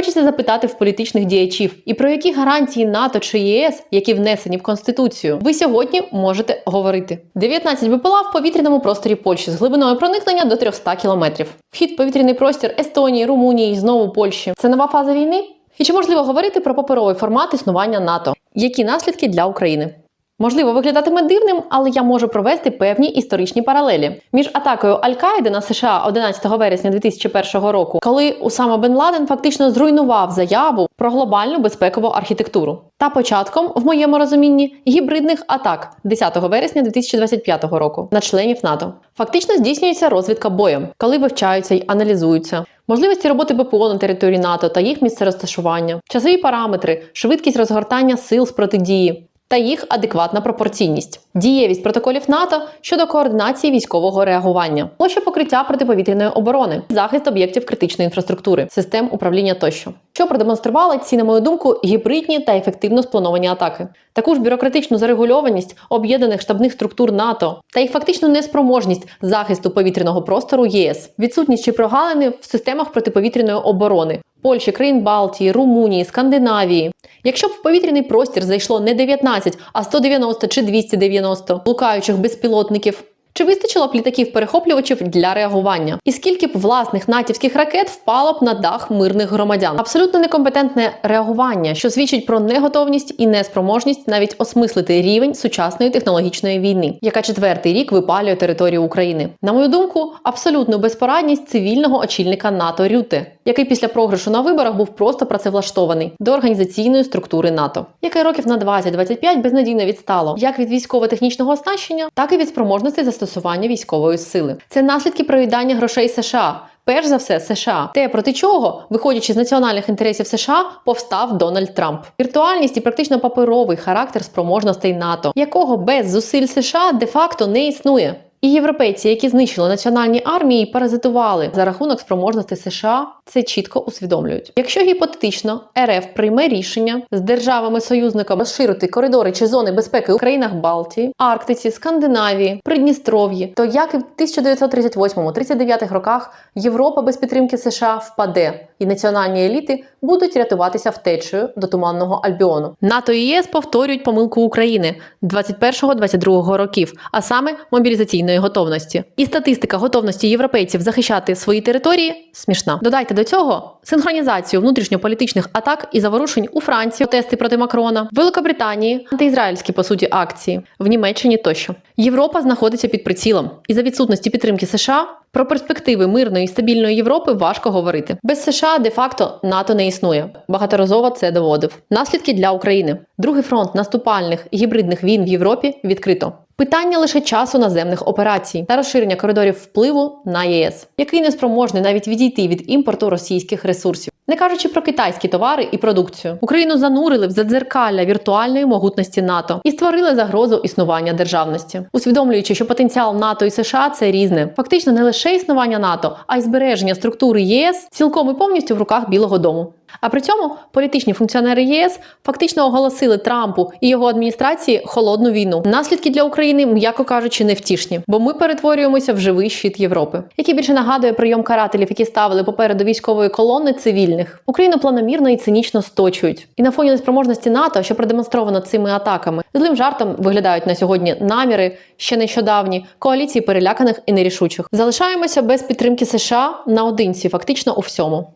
Хочеться запитати в політичних діячів і про які гарантії НАТО чи ЄС, які внесені в конституцію, ви сьогодні можете говорити. 19 БПЛА в повітряному просторі Польщі з глибиною проникнення до 300 кілометрів. Вхід повітряний простір Естонії, Румунії знову Польщі. Це нова фаза війни? І чи можливо говорити про паперовий формат існування НАТО? Які наслідки для України? Можливо, виглядатиме дивним, але я можу провести певні історичні паралелі між атакою Аль-Каїди на США 11 вересня 2001 року, коли Усама Бен Ладен фактично зруйнував заяву про глобальну безпекову архітектуру, та початком, в моєму розумінні, гібридних атак 10 вересня 2025 року на членів НАТО. Фактично здійснюється розвідка боєм, коли вивчаються й аналізуються. Можливості роботи ППО на території НАТО та їх місце розташування, часові параметри, швидкість розгортання сил з протидії та їх адекватна пропорційність, дієвість протоколів НАТО щодо координації військового реагування, площа покриття протиповітряної оборони, захист об'єктів критичної інфраструктури, систем управління тощо, що продемонстрували ці, на мою думку, гібридні та ефективно сплановані атаки. Таку ж бюрократичну зарегульованість об'єднаних штабних структур НАТО та їх фактичну неспроможність захисту повітряного простору ЄС, відсутність чи прогалини в системах протиповітряної оборони. Польщі, країн Балтії, Румунії, Скандинавії. Якщо б в повітряний простір зайшло не 19, а 190 чи 290 блукаючих безпілотників, чи вистачило б літаків-перехоплювачів для реагування? І скільки б власних натівських ракет впало б на дах мирних громадян? Абсолютно некомпетентне реагування, що свідчить про неготовність і неспроможність навіть осмислити рівень сучасної технологічної війни, яка четвертий рік випалює територію України. На мою думку, абсолютну безпорадність цивільного очільника НАТО Рюте, який після програшу на виборах був просто працевлаштований до організаційної структури НАТО, яке років на 20-25 безнадійно відстало як від військово-технічного оснащення, так і від спроможності застосування військової сили. Це наслідки проїдання грошей США. Перш за все, США, те проти чого, виходячи з національних інтересів США, повстав Дональд Трамп. Віртуальність і практично паперовий характер спроможностей НАТО, якого без зусиль США де-факто не існує. І європейці, які знищили національні армії, паразитували за рахунок спроможності США, це чітко усвідомлюють. Якщо гіпотетично РФ прийме рішення з державами-союзниками розширити коридори чи зони безпеки у країнах Балтії, Арктиці, Скандинавії, Придністров'ї, то як і в 1938-39 роках Європа без підтримки США впаде, і національні еліти будуть рятуватися втечею до туманного Альбіону. НАТО і ЄС повторюють помилку України 21-22 років, а саме мобілізаційної готовності. І статистика готовності європейців захищати свої території смішна. Додайте до цього синхронізацію внутрішньополітичних атак і заворушень у Франції, протести проти Макрона, Великобританії, антиізраїльські по суті акції в Німеччині тощо. Європа знаходиться під прицілом, і за відсутності підтримки США про перспективи мирної і стабільної Європи важко говорити. Без США де-факто НАТО не існує. Багаторазово це доводив. Наслідки для України. Другий фронт наступальних гібридних війн в Європі відкрито. Питання лише часу наземних операцій та розширення коридорів впливу на ЄС, який не спроможний навіть відійти від імпорту російських ресурсів. Не кажучи про китайські товари і продукцію, Україну занурили в задзеркалля віртуальної могутності НАТО і створили загрозу існування державності, усвідомлюючи, що потенціал НАТО і США це різне. Фактично не лише існування НАТО, а й збереження структури ЄС цілком і повністю в руках Білого Дому. А при цьому політичні функціонери єС фактично оголосили Трампу і його адміністрації холодну війну. Наслідки для України, м'яко кажучи, невтішні, бо ми перетворюємося в живий щит Європи, який більше нагадує прийом карателів, які ставили попереду військової колони цивільних. Україну планомірно і цинічно сточують. І на фоні неспроможності НАТО, що продемонстровано цими атаками, злим жартом виглядають на сьогодні наміри ще нещодавні коаліції переляканих і нерішучих. Залишаємося без підтримки США наодинці, фактично у всьому.